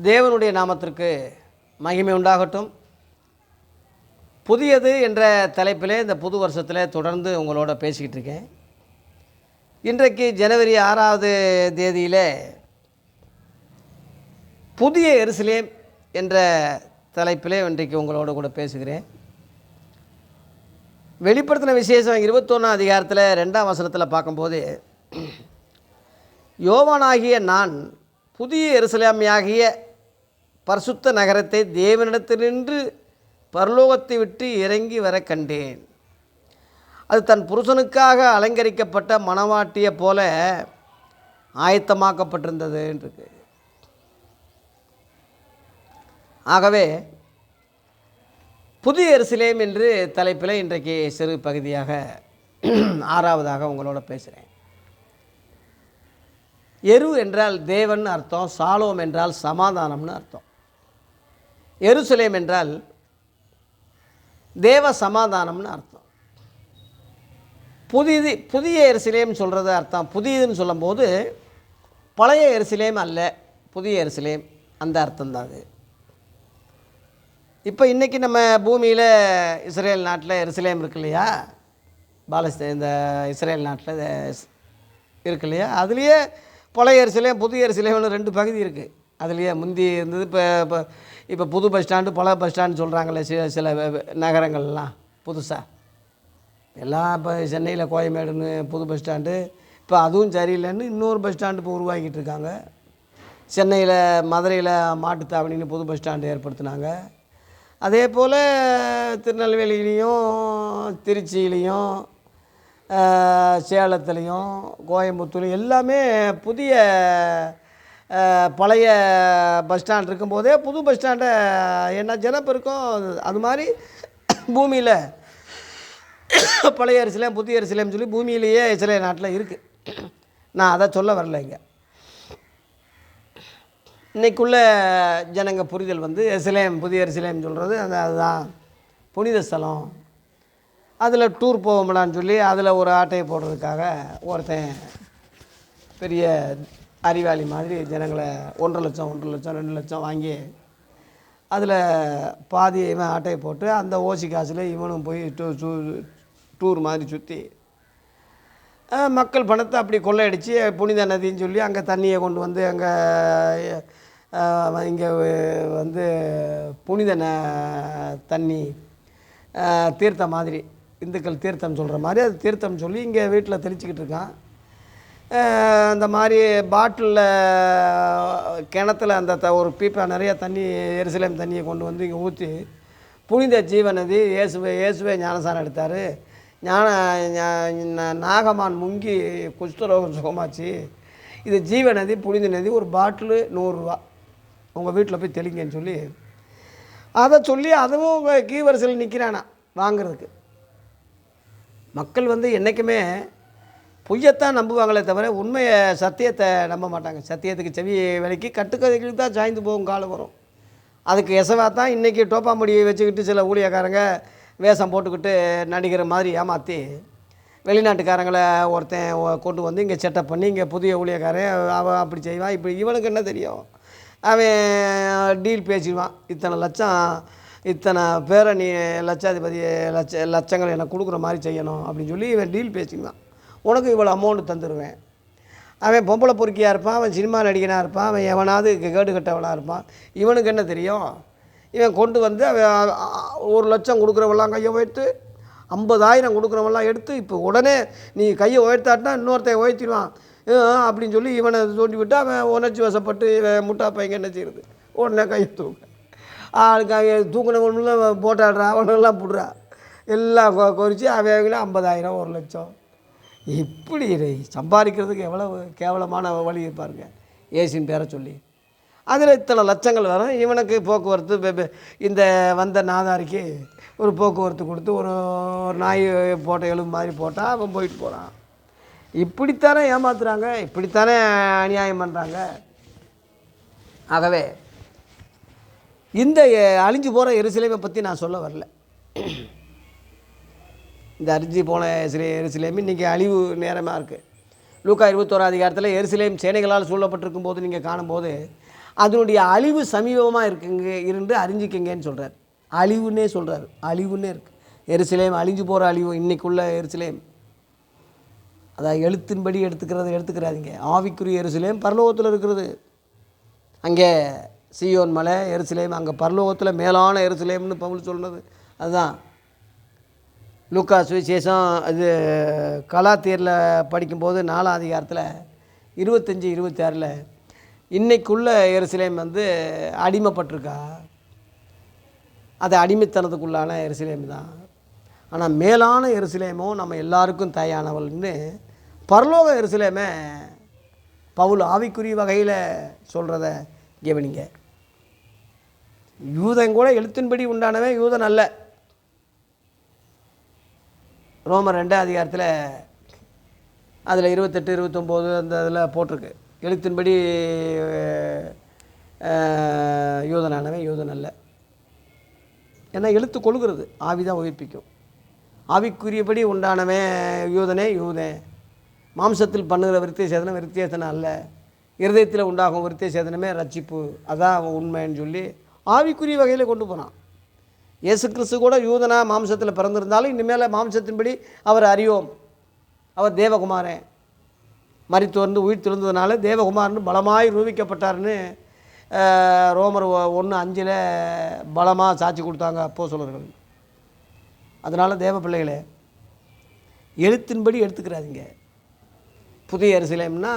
தேவனுடைய நாமத்திற்கு மகிமை உண்டாகட்டும். புதியது என்ற தலைப்பிலே இந்த புது வருஷத்தில் தொடர்ந்து உங்களோட பேசிக்கிட்டு இருக்கேன். இன்றைக்கு ஜனவரி ஆறாவது தேதியில் புதிய எருசலேம் என்ற தலைப்பிலே இன்றைக்கு உங்களோட கூட பேசுகிறேன். வெளிப்படுத்தின விசேஷம் இருபத்தொன்னாம் அதிகாரத்தில் ரெண்டாம் வசனத்தில் பார்க்கும்போது யோவானாகிய நான் புதிய எருசலேமியாகிய பரிசுத்த நகரத்தை தேவனிடத்தினின்று பரலோகத்தை விட்டு இறங்கி வர கண்டேன். அது தன் புருஷனுக்காக அலங்கரிக்கப்பட்ட மணவாட்டியை போல ஆயத்தமாக்கப்பட்டிருந்தது ஆகவே புதிய எருசலேம் என்று தலைப்பில் இன்றைக்கு சிறு பகுதியாக ஆறாவதாக உங்களோட பேசுகிறேன் எரு என்றால் தேவன் அர்த்தம் சாலோம் என்றால் சமாதானம்னு அர்த்தம். எருசலேம் என்றால் தேவ சமாதானம்னு அர்த்தம். புதிது புதிய எருசலேம் சொல்கிறது அர்த்தம். புதியதுன்னு சொல்லும்போது பழைய எரிசிலேம் அல்ல புதிய எரிசிலேம் அந்த அர்த்தம் தான் அது. இப்போ இன்றைக்கி நம்ம பூமியில் இஸ்ரேல் நாட்டில் எருசலேம் இருக்கு இல்லையா? பாலஸ்தீன் இந்த இஸ்ரேல் நாட்டில் இருக்கு இல்லையா? அதுலேயே பழைய எருசலேம் புதிய எருசலேம்னு ரெண்டு பகுதி இருக்குது அதுலேயே முந்தி இருந்தது இப்போ இப்போ இப்போ புது பஸ் ஸ்டாண்டு பழைய பஸ் ஸ்டாண்டு சொல்கிறாங்களே சில சில நகரங்கள்லாம் புதுசாக எல்லாம் இப்போ சென்னையில் கோயமேடுன்னு புது பஸ் ஸ்டாண்டு இப்போ அதுவும் சரியில்லைன்னு இன்னொரு பஸ் ஸ்டாண்டு இப்போ உருவாக்கிட்டு இருக்காங்க. சென்னையில் மதுரையில் மாட்டுத்தாவணின்னு புது பஸ் ஸ்டாண்டு ஏற்படுத்தினாங்க. அதே போல் திருநெல்வேலியிலையும் திருச்சியிலையும் சேலத்துலேயும் கோயம்புத்தூர்லையும் எல்லாமே புதிய பழைய பஸ் ஸ்டாண்ட் இருக்கும்போதே புது பஸ் ஸ்டாண்டை என்ன ஜனப்பெருக்கம் அது. மாதிரி பூமியில் பழைய அரிசிலேயும் புதிய அரிசிலேயும் சொல்லி பூமியிலேயே சில நாட்டில் இருக்குது நான் அதை சொல்ல வரல இங்கே. இன்றைக்குள்ள ஜனங்க புரிதல் வந்து எருசலேம் புதிய எருசலேம் சொல்கிறது அந்த அதுதான். புனித ஸ்தலம். அதில் டூர் போவோம்லான்னு சொல்லி அதில் ஒரு ஆட்டையை போடுறதுக்காக ஒருத்தன் பெரிய அறிவாளி மாதிரி ஜனங்களை ஒன்றரை லட்சம் ஒன்றரை லட்சம் ரெண்டு லட்சம் வாங்கி அதில் பாதி இவன் ஆட்டையை போட்டு அந்த ஓசி காசில் இவனும் போய் டூ டூ- டூர் மாதிரி சுற்றி மக்கள் பணத்தை அப்படி கொள்ளையடித்து புனித நதின்னு சொல்லி அங்கே தண்ணியை கொண்டு வந்து அங்கே இங்கே வந்து புனித ந தண்ணி தீர்த்த தீர்த்தம் மாதிரி இந்துக்கள் தீர்த்தம் சொல்கிற மாதிரி அது தீர்த்தம் சொல்லி இங்கே வீட்டில் தெளிச்சிக்கிட்டு இருக்கான். அந்த மாதிரி பாட்டிலில் கிணத்துல அந்த த ஒரு பீப்பா நிறைய தண்ணி எருசலேம் தண்ணியை கொண்டு வந்து இங்கே ஊற்றி புனித ஜீவநதி இயேசுவை இயேசுவே ஞானசாரம் எடுத்தார். ஞான நாகமான் முங்கி குஷ்டரோகம் சுகமாச்சு. இது ஜீவநதி புனித நதி ஒரு பாட்டிலு நூறுரூவா. உங்கள் வீட்டில் போய் தெளிங்கன்னு சொல்லி அதை சொல்லி அதுவும் கீவரிசையில் கீ வரிசையில் நிற்கிறானா வாங்குறதுக்கு. மக்கள் வந்து என்றைக்குமே பொய்யத்தான் நம்புவாங்களே தவிர உண்மையை சத்தியத்தை நம்ப மாட்டாங்க. சத்தியத்துக்கு செவி விலைக்கு கட்டுக்கதைகளுக்கு தான் சாய்ந்து போகும் காலம் வரும். அதுக்கு எசவா தான் இன்றைக்கி டோப்பாமுடியை வச்சுக்கிட்டு சில ஊழியக்காரங்க வேஷம் போட்டுக்கிட்டு நடிக்கிற மாதிரி ஏமாற்றி வெளிநாட்டுக்காரங்களை ஒருத்தன் கொண்டு வந்து இங்கே செட்டப் பண்ணி இங்கே புதிய ஊழியக்காரன் அவன் அப்படி செய்வான் இப்படி இவனுக்கு என்ன தெரியும்? அவன் டீல் பேசிடுவான். இத்தனை லட்சம் இத்தனை பேரை நீ லட்சாதிபதி லட்ச லட்சங்கள் எனக்கு கொடுக்குற மாதிரி செய்யணும் அப்படின்னு சொல்லி இவன் டீல் பேசிக்குவான் உனக்கு இவ்வளோ அமௌண்ட் தந்துடுவேன் அவன் பொம்பளை பொறுக்கியாக இருப்பான் அவன் சினிமா நடிகனாக இருப்பான் அவன் எவனாவது கேடு கட்டவனாக இருப்பான். இவனுக்கு என்ன தெரியும்? இவன் கொண்டு வந்து அவன் ஒரு லட்சம் கொடுக்குறவெல்லாம் கையை உயர்த்து ஐம்பதாயிரம் கொடுக்குறவெல்லாம் எடுத்து இப்போ உடனே நீ கையை உயர்த்தாட்டினா இன்னொருத்தன் உயர்த்திடுவான். அப்படின்னு சொல்லி இவனை தோண்டி விட்டு அவன் உணர்ச்சி வசப்பட்டு இவன் முட்டா பையன் என்ன செய்யுது உடனே கையை தூக்க. ஆளுக்கு அவன் போட்டாடுறா அவனெல்லாம் போடுறா. எல்லாம் குறித்து கொறிச்சு அவன் ஐம்பதாயிரம் ஒரு லட்சம். இப்படி சம்பாதிக்கிறதுக்கு எவ்வளவு கேவலமான வழி இருப்பாருங்க ஏசின் பேரை சொல்லி. அதில் இத்தனை லட்சங்கள் வரும். இவனுக்கு போக்குவரத்து இந்த வந்த நாதாரிக்கு ஒரு போக்குவரத்து கொடுத்து ஒரு ஒரு நாய் போட்ட எலும்பு மாதிரி போட்டால் அவன் போயிட்டு போகிறான் இப்படித்தானே ஏமாத்துறாங்க இப்படித்தானே அநியாயம் பண்ணுறாங்க ஆகவே இந்த அழிஞ்சு போகிற எருசலேமை பற்றி நான் சொல்ல வரல. இந்த அரிஞ்சு போன எருசலே எருசலேம் இன்றைக்கி அழிவு நேரமாக இருக்குது லூக்கா இருபத்தோரா அதிகாரத்தில் எருசலேம் சேனைகளால் சூழப்பட்டிருக்கும் போது நீங்கள் காணும்போது அதனுடைய அழிவு சமீபமாக இருக்குங்க இருந்து அறிஞ்சிக்கங்கன்னு சொல்கிறார் அழிவுன்னே சொல்கிறார் அழிவுன்னே இருக்கு. எருசலேம் அழிஞ்சு போகிற அழிவு இன்றைக்குள்ள எருசலேம். அதான் எழுத்தின்படி எடுத்துக்கிறது எடுத்துக்கிறாதீங்க. ஆவிக்குரிய எருசலேம் பரலோகத்தில் இருக்கிறது. அங்கே சீயோன் மலை எருசலேம் அங்கே பரலோகத்தில் மேலான எருசலேம்னு பவுல் சொல்கிறது அதுதான். லூக்கா சுவிசேஷம் அது கலாத்தீரில் படிக்கும்போது நாலாம் அதிகாரத்தில் இருபத்தஞ்சி இருபத்தாறில் இன்றைக்குள்ள எருசலேம் வந்து அடிமைப்பட்டிருக்கா? அது அடிமைத்தனத்துக்குள்ளான எருசலேம் தான். ஆனால் மேலான எருசலேமோ நம்ம எல்லாருக்கும் தயானவள்னு பரலோக எருசலேமே பவுல் ஆவிக்குரிய வகையில் சொல்கிறத கவனிங்க. யூதன் கூட எழுத்தின்படி உண்டானவன் யூதன் அல்ல. ரோமர் ரெண்டாம் அதிகாரத்தில் அதில் இருபத்தெட்டு இருபத்தொம்போது அந்த இதில் போட்டிருக்கு. எழுத்தின்படி யூதனானவன் யூதன் அல்ல. ஏன்னா எழுத்து கொள்கிறது ஆவி தான் உயிர்ப்பிக்கும். ஆவிக்குரியபடி உண்டானவன் யூதனே யூதன் மாம்சத்தில் பண்ணுகிற விருத்திய சேதனம் விருத்திய சேதனம் அல்ல. இருதயத்தில் உண்டாகும் விருத்திய சேதனமே ரட்சிப்பு. அதான் உண்மைன்னு சொல்லி ஆவிக்குரிய வகையில் கொண்டு போனான். இயேசு கிறிஸ்து கூட யூதனா மாம்சத்தில் பிறந்திருந்தாலும் இனிமேல் மாம்சத்தின்படி அவர் அறிவோம் அவர் தேவகுமாரன். மறித்து வந்து உயிர் திறந்ததுனால தேவகுமாரன் பலமாய் ரூபிக்கப்பட்டார்னு ரோமர் ஒன்று அஞ்சில் பலமாக சாட்சி கொடுத்தாங்க அப்போ சொல்லுங்கள் அதனால் தேவ பிள்ளைகளே எழுத்தின்படி எடுத்துக்கிறாதீங்க. புதிய எரிசிலேம்னா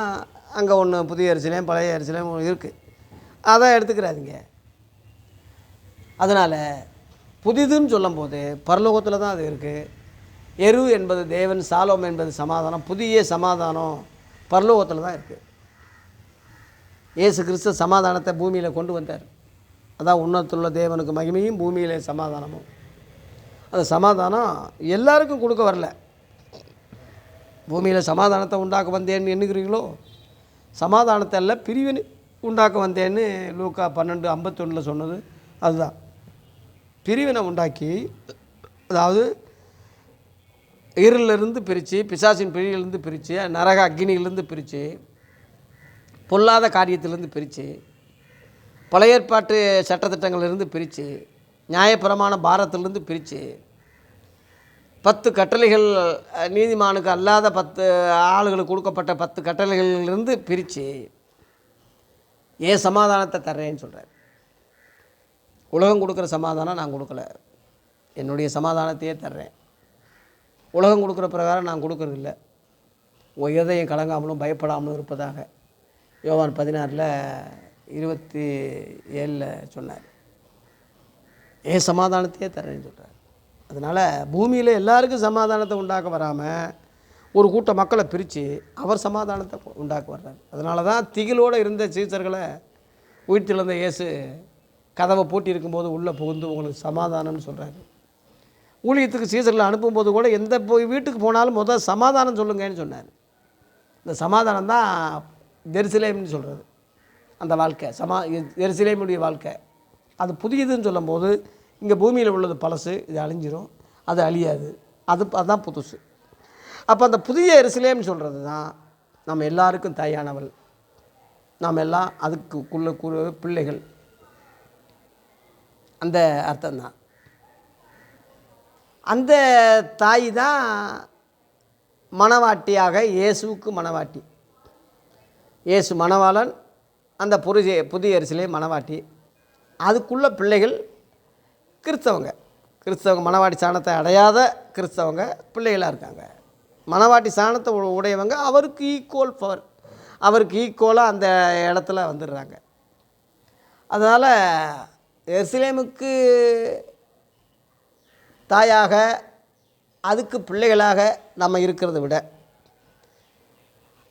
அங்கே ஒன்று புதிய அரிசிலையும் பழைய எரிசிலேம் இருக்குது அதான் எடுத்துக்கிறாதீங்க. அதனால் புதிதுன்னு சொல்லும்போது பரலோகத்தில் தான் அது இருக்குது எரு என்பது தேவன் சாலோம் என்பது சமாதானம் புதிய சமாதானம் பரலோகத்தில் தான் இருக்குது இயேசு கிறிஸ்து சமாதானத்தை பூமியில் கொண்டு வந்தார். அதான் உன்னத்துள்ள தேவனுக்கு மகிமையும் பூமியில் சமாதானமும். அந்த சமாதானம் எல்லாருக்கும் கொடுக்க வரல. பூமியில் சமாதானத்தை உண்டாக்க வந்தேன்னு எண்ணுகிறீங்களோ சமாதானத்தை அல்ல பிரிவினை உண்டாக்க வந்தேன்னு லூக்கா பன்னெண்டு ஐம்பத்தொன்னில் சொன்னது. அதுதான். பிரிவினை உண்டாக்கி அதாவது இருளிலிருந்து பிரித்து பிசாசின் பிரிவிலிருந்து பிரித்து நரக அக்னியிலிருந்து பிரித்து பொல்லாத காரியத்திலிருந்து பிரித்து பழைய ஏற்பாட்டு சட்டத்திட்டங்களிலிருந்து பிரித்து நியாயப்பிரமாண பாரத்திலிருந்து பிரித்து பத்து கட்டளைகள் நீதிமானுக்கு அல்லாத பத்து ஆளுகளுக்கு கொடுக்கப்பட்ட பத்து கட்டளைகளிலிருந்து பிரித்து ஏன் சமாதானத்தை தர்றேன்னு சொல்கிறார் உலகம் கொடுக்குற சமாதானம் நான் கொடுக்கல. என்னுடைய சமாதானத்தையே தர்றேன். உலகம் கொடுக்குற பிரகாரம் நான் கொடுக்குறதில்ல. உன் இதயம் கலங்காமலும் பயப்படாமலும் இருப்பதாக யோவான் பதினாறில் இருபத்தி ஏழில் சொன்னார். ஏன் சமாதானத்தையே தர்றேன்னு சொல்கிறார் அதனால் பூமியில் எல்லாருக்கும் சமாதானத்தை உண்டாக்க வராமல் ஒரு கூட்ட மக்களை பிரித்து அவர் சமாதானத்தை உண்டாக்க வர்றார். அதனால தான் திகிலோடு இருந்த சீசர்களை உயிர்த்திழந்த இயேசு கதவை பூட்டி இருக்கும்போது உள்ளே புகுந்து உங்களுக்கு சமாதானம்னு சொல்கிறாரு. ஊழியத்துக்கு சீசரில் அனுப்பும்போது கூட எந்த போய் வீட்டுக்கு போனாலும் முதல் சமாதானம் சொல்லுங்கன்னு சொன்னார். இந்த சமாதானம் தான் ஜெருசலேம்னு சொல்கிறது. அந்த வாழ்க்கை சமா ஜெருசலேமுடைய வாழ்க்கை. அது புதியதுன்னு சொல்லும்போது இங்கே பூமியில் உள்ளது பழசு இது அழிஞ்சிரும் அது அழியாது அது அதுதான் புதுசு. அப்போ அந்த புதிய எரிசிலேம்னு சொல்கிறது தான் நம்ம எல்லாருக்கும் தாயானவள். நாம் எல்லாம் அதுக்குள்ள கூறு பிள்ளைகள். அந்த அர்த்தம்தான். அந்த தாய் தான் மணவாட்டியாக இயேசுவுக்கு மணவாட்டி இயேசு மணவாளன் அந்த புரிஜ புதிய அரிசிலே மணவாட்டி அதுக்குள்ள பிள்ளைகள் கிறிஸ்தவங்க. கிறிஸ்தவங்க மணவாட்டி சாணத்தை அடையாத கிறிஸ்தவங்க பிள்ளைகளாக இருக்காங்க. மணவாட்டி சாணத்தை உ- உடையவங்க அவருக்கு ஈக்குவல் பவர் அவருக்கு ஈக்குவலாக அந்த இடத்துல வந்துடுறாங்க. அதனால் எருசலேமுக்கு தாயாக அதுக்கு பிள்ளைகளாக நம்ம இருக்கிறத விட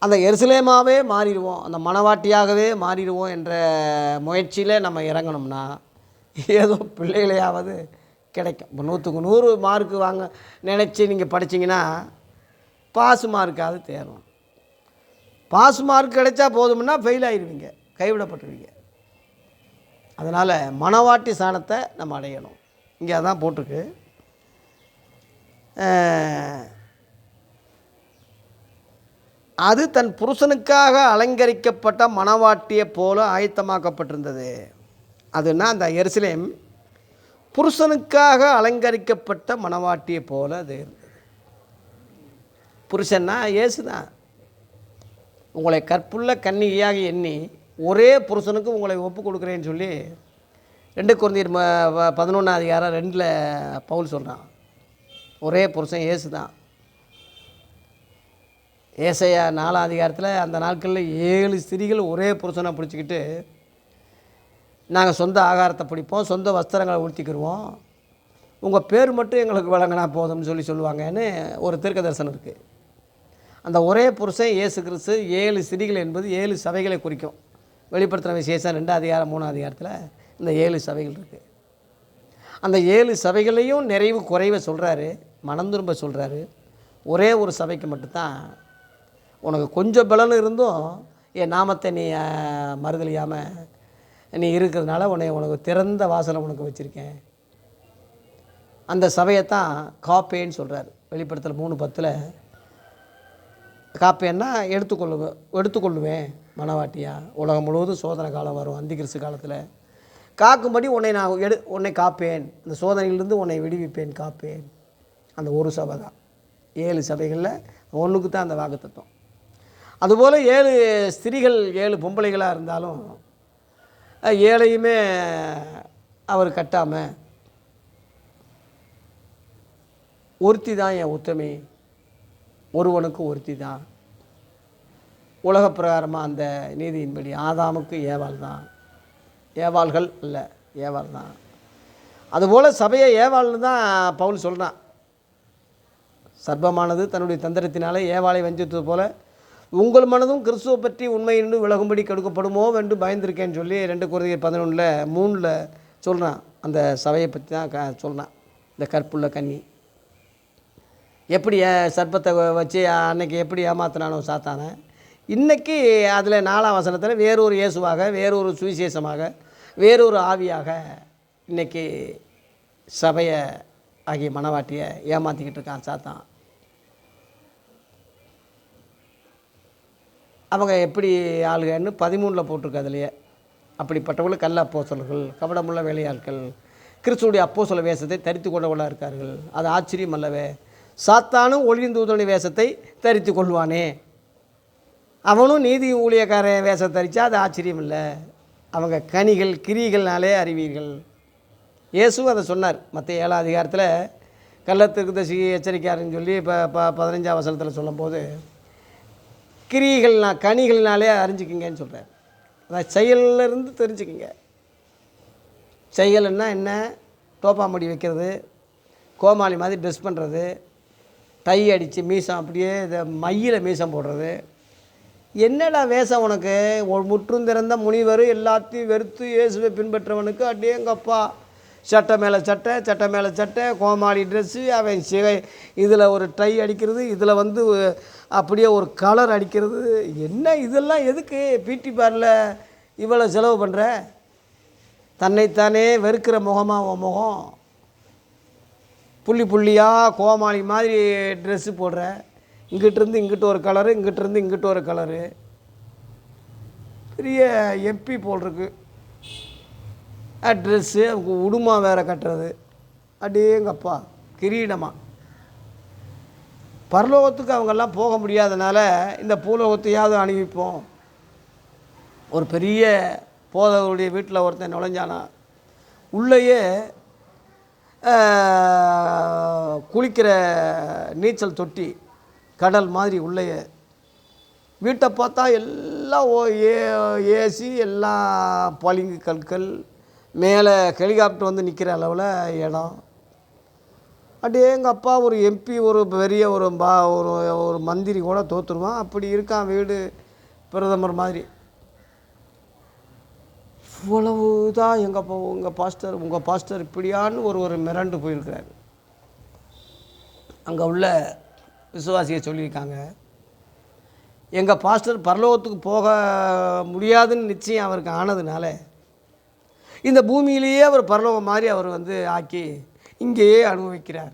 அந்த எருசலேமாவே மாறிடுவோம் அந்த மணவாட்டியாகவே மாறிடுவோம் என்ற முயற்சியில் நம்ம இறங்கணும்னா ஏதோ பிள்ளைகளையாவது கிடைக்கும். இப்போ நூற்றுக்கு நூறு மார்க்கு வாங்க நினச்சி நீங்கள் படிச்சிங்கன்னா பாஸ் மார்க்காவது தேரும் பாஸ் மார்க் கிடைச்சா போதும்னா ஃபெயில் ஆயிடுவீங்க கைவிடப்பட்டுருவீங்க. அதனால் மணவாட்டி சாணத்தை நம்ம அடையணும். இங்கே அதான் போட்டிருக்கு. அது தன் புருஷனுக்காக அலங்கரிக்கப்பட்ட மணவாட்டியை போல ஆயத்தமாக்கப்பட்டிருந்தது. அதுனா அந்த எருசலேம் புருஷனுக்காக அலங்கரிக்கப்பட்ட மணவாட்டியை போல அது இருந்தது. புருஷன்னா இயேசுதான். உங்களை கற்புள்ள கன்னிகையாக எண்ணி ஒரே புருஷனுக்கு உங்களை ஒப்பு கொடுக்குறேன்னு சொல்லி ரெண்டு குழந்தையர் ம பதினொன்றாம் அதிகாரம் ரெண்டில் பவுல் சொல்கிறான் ஒரே புருஷன் ஏசு தான். ஏசையா நாலாம் அதிகாரத்தில் அந்த நாட்களில் ஏழு ஸ்திரிகள் ஒரே புருஷனை பிடிச்சிக்கிட்டு நாங்கள் சொந்த ஆகாரத்தை பிடிப்போம் சொந்த வஸ்திரங்களை உடுத்திக்கிடுவோம் உங்கள் பேர் மட்டும் எங்களுக்கு வழங்கினா போதும்னு சொல்லி சொல்லுவாங்கன்னு ஒரு தீர்க்க தரிசனம் இருக்குது அந்த ஒரே புருஷன் ஏசு கிறிஸ்து ஏழு ஸ்திரீகள் என்பது ஏழு சபைகளை குறிக்கும். வெளிப்படுத்துகிற விசேஷம் ரெண்டு அதிகாரம் மூணு அதிகாரத்தில் இந்த ஏழு சபைகள் இருக்குது அந்த ஏழு சபைகளையும் நிறைவு குறைவை சொல்கிறாரு மனந்திரும்ப சொல்கிறாரு ஒரே ஒரு சபைக்கு மட்டும்தான் உனக்கு கொஞ்சம் பலன் இருந்தும் என் நாமத்தை நீ மறுதலியாமல் நீ இருக்கிறதுனால உன்னை உனக்கு திறந்த வாசலை உனக்கு வச்சுருக்கேன். அந்த சபையைத்தான் காப்பேன்னு சொல்கிறார் வெளிப்படுத்தல் மூணு பத்தில் காப்பேன்னா எடுத்துக்கொள்ளுவேன் எடுத்துக்கொள்ளுவேன். மனவாட்டியா? உலகம் முழுவதும் சோதனை காலம் வரும். அந்திகிறிஸ்து காலத்தில். காக்கும்படி உன்னை நான் எடு உன்னை காப்பேன். இந்த சோதனையிலிருந்து உன்னை விடுவிப்பேன் காப்பேன். அந்த ஒரு சபை தான். ஏழு சபைகளில் ஒன்றுக்கு தான் அந்த வாக்குத்தத்தம். அதுபோல் ஏழு ஸ்திரீகள் ஏழு பொம்பளைகளாக இருந்தாலும் ஏழையுமே அவர் கட்டாமல் ஒருத்தி தான் என் உத்தமி ஒருவனுக்கு ஒருத்தி தான். உலக பிரகாரமாக அந்த நீதியின்படி ஆதாமுக்கு ஏவாள் தான். ஏவாள்கள் இல்லை ஏவாள் தான். அதுபோல் சபையை ஏவாள்னு தான் பவுல் சொல்கிறான் சர்ப்பமானது தன்னுடைய தந்திரத்தினாலே ஏவாளை வஞ்சித்தது போல் உங்கள் மனதும் கிறிஸ்துவை பற்றி உண்மையிலிருந்து விலகும்படி கெடுக்கப்படுமோ என்று பயந்திருக்கேன்னு சொல்லி ரெண்டு குருதிய பதினொன்றில் மூணில் சொல்கிறான் அந்த சபையை பற்றி தான் க சொல்கிறான் இந்த கற்புள்ள கன்னி. எப்படி சர்ப்பத்தை வச்சு அன்னைக்கு எப்படி ஏமாத்தினானோ சாத்தானே? இன்றைக்கி அதில் நாலாம் வசனத்தில் வேறொரு இயேசுவாக வேறொரு சுவிசேஷமாக வேறொரு ஆவியாக இன்றைக்கி சபையை ஆகிய மனவாட்டியை ஏமாற்றிக்கிட்டு இருக்கான் சாத்தான். அவங்க எப்படி ஆளுகன்னு பதிமூணில் போட்டிருக்கு அதுலேயே. அப்படிப்பட்டவர்கள் கள்ள அப்போசல்கள் கபடமுள்ள வேலையாட்கள் கிறிஸ்துடைய அப்போசல வேஷத்தை தரித்து கொண்டவர்களாக இருக்கார்கள். அது ஆச்சரியம் அல்லவே சாத்தானும் ஒளிந்தூதனுடைய வேஷத்தை தரித்து கொள்வானே. அவனும் நீதி ஊழியக்காரன் வேஷம் தரித்தா அது ஆச்சரியம் இல்லை. அவங்க கனிகள் கிரிகள்னாலே அறிவீர்கள். இயேசுவும் அதை சொன்னார். மற்ற ஏழாம் அதிகாரத்தில் கள்ளத்திற்கு தசி எச்சரிக்கையாருன்னு சொல்லி இப்போ ப பதினஞ்சாம் வசனத்தில் சொல்லும்போது கிரிகள்னா கனிகள்னாலே அறிஞ்சிக்கிங்கன்னு சொல்கிறார் அதான் செயலிருந்து தெரிஞ்சுக்கிங்க. செயல்னா என்ன? டோப்பா முடி வைக்கிறது கோமாளி மாதிரி ட்ரெஸ் பண்ணுறது டை அடித்து மீசம் அப்படியே இதை மையில் மீசம் போடுறது என்னடா வேஷம் உனக்கு? ஒரு முற்றும் திறந்த முனிவர் எல்லாத்தையும் வெறுத்து இயேசுவை பின்பற்றவனுக்கு அப்படியே எங்கப்பா சட்டை மேலே சட்டை சட்டை மேலே சட்டை கோமாளி ட்ரெஸ்ஸு அவன் சிகை. இதில் ஒரு டை அடிக்கிறது இதில் வந்து அப்படியே ஒரு கலர் அடிக்கிறது. என்ன இதெல்லாம் எதுக்கு? பிடி பாரில் இவ்வளோ செலவு பண்ணுற தன்னைத்தானே வெறுக்கிற முகமாக உன் முகம்? புள்ளி புள்ளியாக கோமாளி மாதிரி ட்ரெஸ்ஸு போடுற? இங்கிட்டிருந்து இங்கிட்டு ஒரு கலரு இங்கிட்டிருந்து இங்கிட்டு ஒரு கலரு பெரிய எம்பி போல் இருக்கு. ட்ரெஸ்ஸு உடுமா வேற கட்டுறது. அடேங்கப்பா கிரீடமாக பரலோகத்துக்கு அவங்கெல்லாம் போக முடியாதனால இந்த பூலோகத்தையாவது அணிவிப்போம். ஒரு பெரிய போதவருடைய வீட்டில் ஒருத்தன் நுழைஞ்சானா? உள்ளேயே குளிக்கிற நீச்சல் தொட்டி. கடல் மாதிரி உள்ளேயே. வீட்டை பார்த்தா எல்லாம் ஓ ஏ ஏசி எல்லாம் பளிங்கு கற்கள் மேலே ஹெலிகாப்டர் வந்து நிற்கிற அளவில் இடம். அப்படியே எங்கள் அப்பா ஒரு எம்பி ஒரு பெரிய ஒரு பா ஒரு ஒரு மந்திரி கூட தோற்றுருவான் அப்படி இருக்கான் வீடு பிரதமர் மாதிரி. இவ்வளவு தான் எங்கள் அப்பா உங்கள் பாஸ்டர் உங்கள் பாஸ்டர் இப்படியான்னு ஒரு ஒரு மிரண்டு போயிருக்கிறார். அங்கே உள்ள விசுவாசியை சொல்லியிருக்காங்க. எங்கள் பாஸ்டர் பரலோகத்துக்கு போக முடியாதுன்னு நிச்சயம் அவருக்கு ஆனதுனால இந்த பூமியிலேயே அவர் பரலோகம் மாதிரி அவர் வந்து ஆக்கி இங்கேயே அனுபவிக்கிறார்.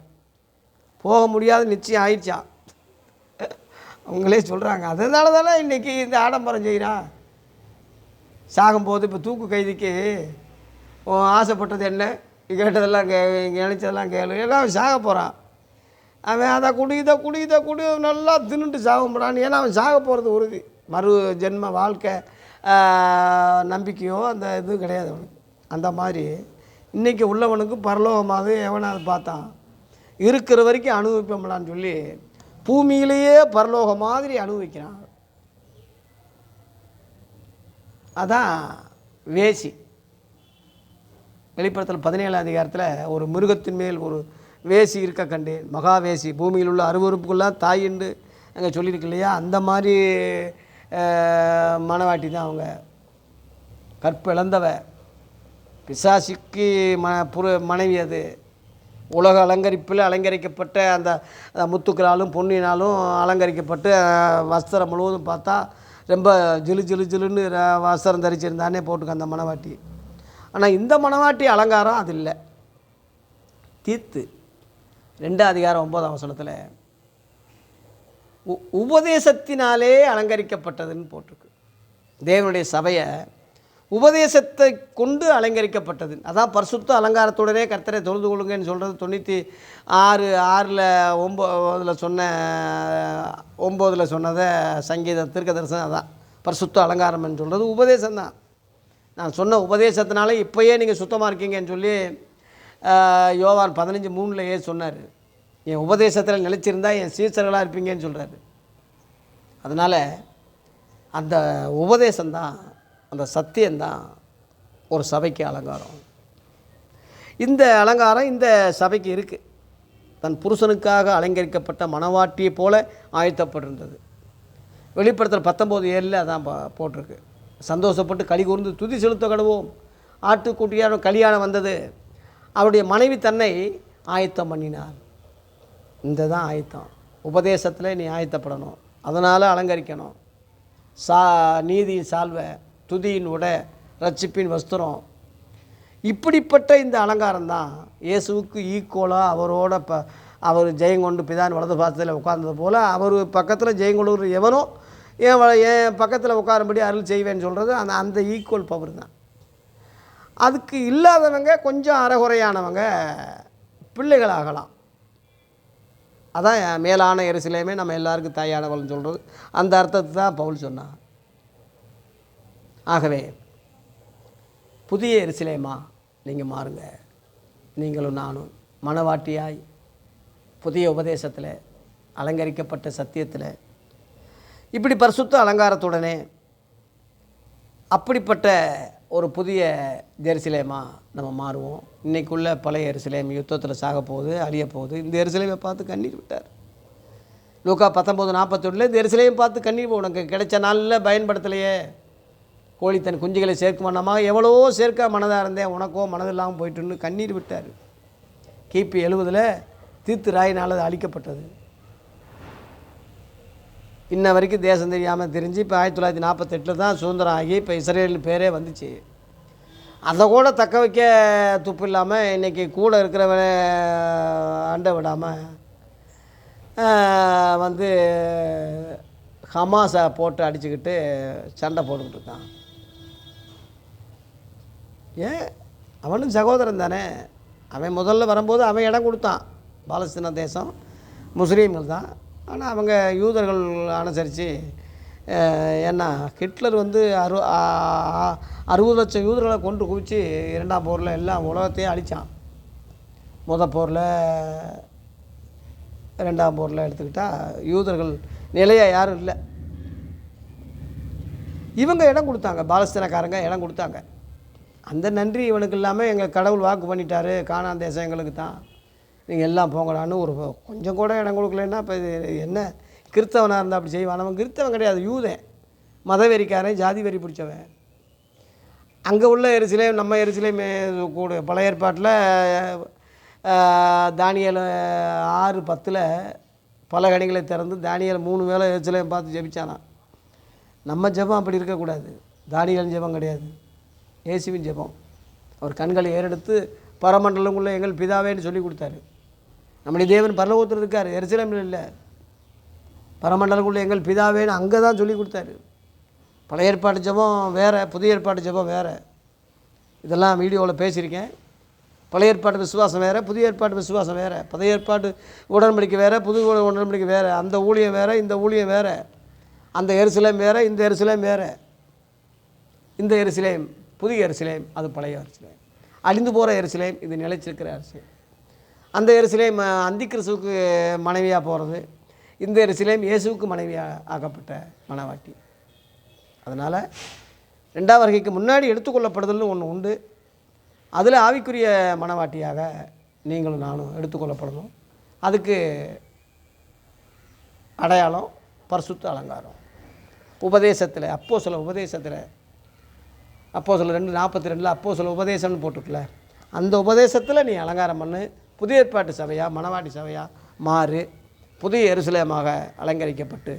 போக முடியாத நிச்சயம் ஆயிடுச்சா? அவங்களே சொல்கிறாங்க அதனால தானே இன்றைக்கி இந்த ஆடம்பரம் செய்கிறான் சாகும்போது இப்போ தூக்கு கைதிக்கு ஆசைப்பட்டது என்ன? கேட்டதெல்லாம் கே நினச்சதெல்லாம் கேளு. ஏன்னா அவன் சாக போகிறான் அவன் அதை குடி இதை குடி இதை குடி நல்லா தின்னுட்டு சாகப்படான்னு ஏன்னா அவன் சாக போகிறது உறுதி. மறு ஜென்ம வாழ்க்கை நம்பிக்கையோ அந்த இது கிடையாது அவனுக்கு. அந்த மாதிரி இன்றைக்கி உள்ளவனுக்கு பரலோகமாக எவனாவது பார்த்தான் இருக்கிற வரைக்கும் அனுபவிப்போம்லான்னு சொல்லி பூமியிலேயே பரலோக மாதிரி அனுபவிக்கிறான். அதான் வேசி. வெளிப்படத்தில் பதினேழாம் அதிகாரத்தில் ஒரு மிருகத்தின் மேல் ஒரு வேசி இருக்க கண்டேன் மகாவேசி பூமியில் உள்ள அருவறுப்புக்கெல்லாம் என்று அங்கே சொல்லியிருக்கு இல்லையா? அந்த மாதிரி மனவாட்டி மணவாட்டி தான் அவங்க. கற்பிழந்தவ பிசாசிக்கு ம புரு மனைவி அது. உலக அலங்கரிப்பில் அலங்கரிக்கப்பட்ட அந்த முத்துக்களாலும் பொன்னினாலும் அலங்கரிக்கப்பட்டு வஸ்திரம் முழுவதும் பார்த்தா ரொம்ப ஜிலு ஜிலு ஜிலுன்னு வஸ்திரம் தரிச்சிருந்தானே போட்டுக்க அந்த மணவாட்டி ஆனால் இந்த மணவாட்டி அலங்காரம் அது இல்லை. தீத்து ரெண்டாம் அதிகாரம் ஒன்பதாம் வசனத்தில் உ- உபதேசத்தினாலே அலங்கரிக்கப்பட்டதுன்னு போட்டிருக்கு. தேவனுடைய சபையை உபதேசத்தை கொண்டு அலங்கரிக்கப்பட்டது. அதான் பரிசுத்த அலங்காரத்துடனே கர்த்தரை தொழுது கொள்ளுங்கன்னு சொல்கிறது தொண்ணூற்றி ஆறு ஆறில் ஒம்போதில் சொன்ன ஒம்போதில் சொன்னதை சங்கீத தீர்க்க தரிசனம் அதான். பரிசுத்த அலங்காரம்னு சொல்கிறது உபதேசம்தான். நான் சொன்ன உபதேசத்தினால இப்போயே நீங்கள் சுத்தமாக இருக்கீங்கன்னு சொல்லி யோவான் பதினஞ்சு மூணுலையே சொன்னார் என் உபதேசத்தில் நிலைச்சிருந்தா என் சீசர்களாக இருப்பீங்கன்னு சொல்கிறாரு அதனால் அந்த உபதேசம்தான் அந்த சத்தியம்தான் ஒரு சபைக்கு அலங்காரம். இந்த அலங்காரம் இந்த சபைக்கு இருக்குது தன் புருஷனுக்காக அலங்கரிக்கப்பட்ட மணவாட்டியை போல ஆயத்தப்பட்டிருந்தது. வெளிப்படுத்துகிற பத்தொம்போது ஏழில் அதான் பா- போட்டிருக்கு. சந்தோஷப்பட்டு களி கூர்ந்து துதி செலுத்த கடவோம். ஆட்டுக்குட்டியான கல்யாணம் வந்தது. அவருடைய மனைவி தன்னை ஆயத்தம் பண்ணினார். இந்த தான் ஆயத்தம். உபதேசத்தில் நீ ஆயத்தப்படணும். அதனால் அலங்கரிக்கணும். சா நீதியின் சால்வை துதியின் உடை ரட்சிப்பின் வஸ்திரம். இப்படிப்பட்ட இந்த அலங்காரம் தான் இயேசுவுக்கு ஈக்குவலாக அவரோட ப அவர் ஜெயங்கொண்டு பிதான் வலது பாசத்தில் உட்கார்ந்தது போல் அவர் பக்கத்தில் ஜெயங்கொண்டு எவனோ என் என் பக்கத்தில் உட்காரும்படி அருள் செய்வேன்னு சொல்கிறது அந்த அந்த ஈக்குவல் பவர் தான். அதுக்கு இல்லாதவங்க கொஞ்சம் அறகுறையானவங்க பிள்ளைகளாகலாம். அதான் மேலான எரிசிலையுமே நம்ம எல்லாருக்கும் தாயானவள்னு சொல்கிறது அந்த அர்த்தத்தை தான் பவுல் சொன்னான் ஆகவே புதிய எரிசிலேமா நீங்கள் மாறுங்க. நீங்களும் நானும் மனவாட்டியாய் புதிய உபதேசத்தில் அலங்கரிக்கப்பட்ட சத்தியத்தில் இப்படி பரிசுத்த அலங்காரத்துடனே அப்படிப்பட்ட ஒரு புதிய ஜெருசலேமாக நம்ம மாறுவோம். இன்றைக்குள்ள பழைய எருசலேம் யுத்தத்தில் சாக போகுது அழிய போகுது. இந்த எருசலேமை பார்த்து கண்ணீர் விட்டார். லூக்கா பத்தொம்போது நாற்பத்தொன்னில் இந்த எருசலேம் பார்த்து கண்ணீர் உனக்கு கிடைச்ச நாளில் பயன்படுத்தலையே. கோழி தன் குஞ்சுகளை சேர்க்கும்? வண்ணமாக எவ்வளோ சேர்க்க மனதாக இருந்தேன் உனக்கோ மனதில்லாமல் போயிட்டுன்னு கண்ணீர் விட்டார். கிபி எழுபதில் தீர்த்து ராயினால் அது அழிக்கப்பட்டது. இன்ன வரைக்கும் தேசம் தெரியாமல் தெரிஞ்சு இப்போ ஆயிரத்தி தொள்ளாயிரத்தி நாற்பத்தெட்டில் தான் சுதந்திரம் ஆகி இப்போ இஸ்ரேல் பேரே வந்துச்சு. அதை கூட தக்க வைக்க துப்பு இல்லாமல் இன்றைக்கி கூட இருக்கிறவன அண்டை விடாமல் வந்து ஹமாஸை போட்டு அடிச்சுக்கிட்டு சண்டை போட்டுக்கிட்டு இருக்கான். ஏன்? அவனும் சகோதரன் தானே. அவன் முதல்ல வரும்போது அவன் இடம் கொடுத்தான். பாலஸ்தீன தேசம் முஸ்லீம்கள் தான். ஆனால் அவங்க யூதர்கள் அனுசரித்து ஏன்னா ஹிட்லர் வந்து அறு அறுபது லட்சம் யூதர்களை கொண்டு குவிச்சு இரண்டாம் போரில் எல்லாம் உலகத்தையும் அழித்தான் முத போரில் ரெண்டாம் போரில் எடுத்துக்கிட்டால் யூதர்கள் நிலையாக யாரும் இல்லை. இவங்க இடம் கொடுத்தாங்க பாலஸ்தீனக்காரங்க இடம் கொடுத்தாங்க. அந்த நன்றி இவனுக்கு இல்லாமல் எங்கள் கடவுள் வாக்கு பண்ணிட்டாரு காணாந்தேசம் எங்களுக்கு தான் நீங்கள் எல்லாம் போங்கடான்னு ஒரு கொஞ்சம் கூட இடம் கொடுக்கலன்னா இப்போ இது என்ன? கிறிஸ்தவனாக இருந்தால் அப்படி செய்வான். அவன் கிறிஸ்தவன் கிடையாது யூதன். மதவெறிக்காரன் ஜாதி வெறி பிடிச்சவன். அங்கே உள்ள எரிசிலையும் நம்ம எரிசிலையும் கூட பழைய ஏற்பாட்டில் தானியல் ஆறு பத்தில் பல கணிகளை திறந்து தானியல் மூணு வேளை எரிசிலையும் பார்த்து ஜெபிச்சானான் நம்ம ஜெபம் அப்படி இருக்கக்கூடாது. தானியல் ஜெபம் கிடையாது. ஏசுவின் ஜெபம். அவர் கண்களை ஏறெடுத்து பரமண்டலங்குள்ளே எங்கள் பிதாவேன்னு சொல்லி கொடுத்தாரு. நம்முடைய தேவன் பரலோகத்தில் இருக்கார் எரிசிலமில் இல்லை. பரமண்டலக்குள்ள எங்கள் பிதாவேன்னு அங்கே தான் சொல்லி கொடுத்தாரு. பழைய ஏற்பாடு ஜெபம் வேறு புதிய ஏற்பாட்டு ஜெபம் வேறு. இதெல்லாம் வீடியோவில் பேசியிருக்கேன். பழைய ஏற்பாட்டு விசுவாசம் வேறு புதிய ஏற்பாட்டு விசுவாசம் வேறு. பழைய ஏற்பாட்டு உடன்படிக்கை வேறு புது உடன்படிக்கை வேறு. அந்த ஊழியம் வேறு இந்த ஊழியம் வேறு. அந்த எருசலேம் வேறு இந்த எருசலேம் வேறு. இந்த எருசலேம் புதிய எரிசிலையும் அது பழைய எருசலேம். அழிந்து போகிற எரிசிலையும் இது நிலைச்சிருக்கிற எருசலேம். அந்த எருசலேம் அந்தி கிறிஸ்துவுக்கு மனைவியாக போகிறது இந்த எருசலேம் இயேசுவுக்கு மனைவியாக ஆக்கப்பட்ட மனவாட்டி. அதனால் ரெண்டாம் வருகைக்கு முன்னாடி எடுத்துக்கொள்ளப்படுதல்னு ஒன்று உண்டு. அதில் ஆவிக்குரிய மனவாட்டியாக நீங்களும் நானும் எடுத்துக்கொள்ளப்படணும். அதுக்கு அடையாளம் பரிசுத்த அலங்காரம். உபதேசத்தில் அப்போ சில உபதேசத்தில் அப்போ சில ரெண்டு நாற்பத்தி ரெண்டில் அப்போ சில உபதேசம்னு போட்டிருக்கல அந்த உபதேசத்தில் நீ அலங்காரம் பண்ணு. புதிய ஏற்பாட்டு சபையா மணவாட்டி சபையா மாறு புதிய எருசலேமாக அலங்கரிக்கப்பட்டு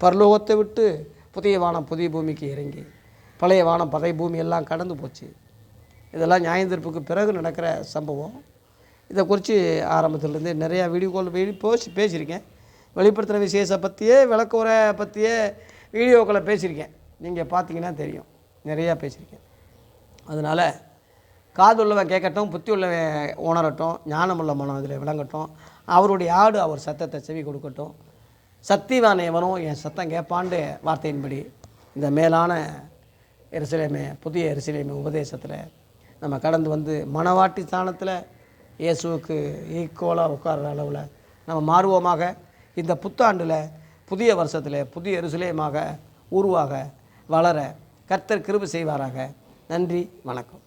பரலோகத்தை விட்டு புதிய வானம் புதிய பூமிக்கு இறங்கி பழைய வானம் பதை பூமி எல்லாம் கடந்து போச்சு. இதெல்லாம் நியாயந்தீர்ப்புக்கு பிறகு நடக்கிற சம்பவம். இதை குறித்து ஆரம்பத்துலேருந்து நிறையா வீடியோ கால் வீடியோ போச்சு பேசியிருக்கேன். வெளிப்படுத்துகிற விசேஷ பற்றியே விளக்குறை பற்றியே வீடியோக்களை பேசியிருக்கேன். நீங்கள் பார்த்தீங்கன்னா தெரியும். நிறையா பேசியிருக்கேன். அதனால் காது உள்ளவன் கேட்கட்டும் புத்தி உள்ளவன் உணரட்டும் ஞானமுள்ள மனம் அதில் விளங்கட்டும் அவருடைய ஆடு அவர் சத்தத்தை செவி கொடுக்கட்டும். சக்திவான எவனும் என் சத்தம் கேட்பாண்டு வார்த்தையின்படி இந்த மேலான எருசலேமே புதிய எருசலேமே உபதேசத்தில் நம்ம கடந்து வந்து மனவாட்டி ஸ்தானத்தில் இயேசுவுக்கு ஈக்குவலாக உட்கார்ற அளவில் நம்ம மாறுவோமாக. இந்த புத்தாண்டில் புதிய வருஷத்தில் புதிய எருசலேமாக உருவாக வளர கர்த்தர் கிருபை செய்வாராக. நன்றி வணக்கம்.